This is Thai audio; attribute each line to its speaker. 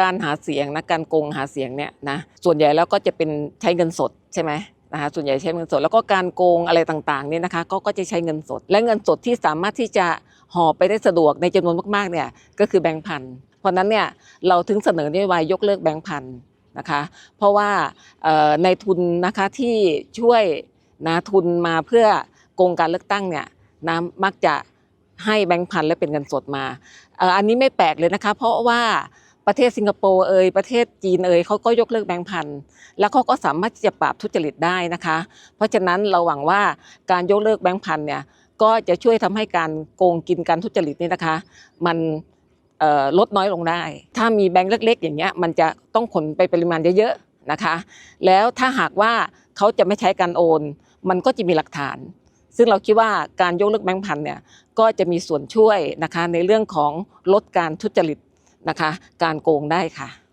Speaker 1: การหาเสียงนะการโกงหาเสียงเนี่ยนะส่วนใหญ่แล้วก็จะเป็นใช้เงินสดใช่ไหมนะคะส่วนใหญ่ใช้เงินสดแล้วก็การโกงอะไรต่างๆเนี่ยนะคะก็ก็จะใช้เงินสด และเงินสดที่สามารถที่จะห่อไปได้สะดวกในจำนวนมากๆเนี่ยก็คือแบงค์พันเพราะนั้นเนี่ยเราถึงเสนอนโยบายยกเลิกแบงค์พันนะคะเพราะว่าในทุนนะคะที่ช่วยนะทุนมาเพื่อโกงการเลือกตั้งเนี่ยนะมักจะให้แบงค์พันและเป็นเงินสดมาอันนี้ไม่แปลกเลยนะคะเพราะว่า ประเทศสิงคโปร์เอยประเทศจีนเอยเขาก็ยกเลิกแบงค์พันแล้วเขาก็สามารถที่จะปราบทุจริตได้นะคะ เพราะฉะนั้นเราหวังว่าการยกเลิกแบงค์พันเนี่ยก็จะช่วยทำให้การโกงกินการทุจริตนี่นะคะ มันลดน้อยลงได้ ถ้ามีแบงค์เล็ก ๆ อย่างเงี้ยมันจะต้องขนไปปริมาณเยอะๆนะคะ แล้วถ้าหากว่าเขาจะไม่ใช้การโอน มันก็จะมีหลักฐาน ซึ่งเราคิดว่าการยกเลิกแบงค์พันเนี่ยก็จะมีส่วนช่วยนะคะในเรื่องของลดการทุจริต นะคะ การโกงได้ค่ะ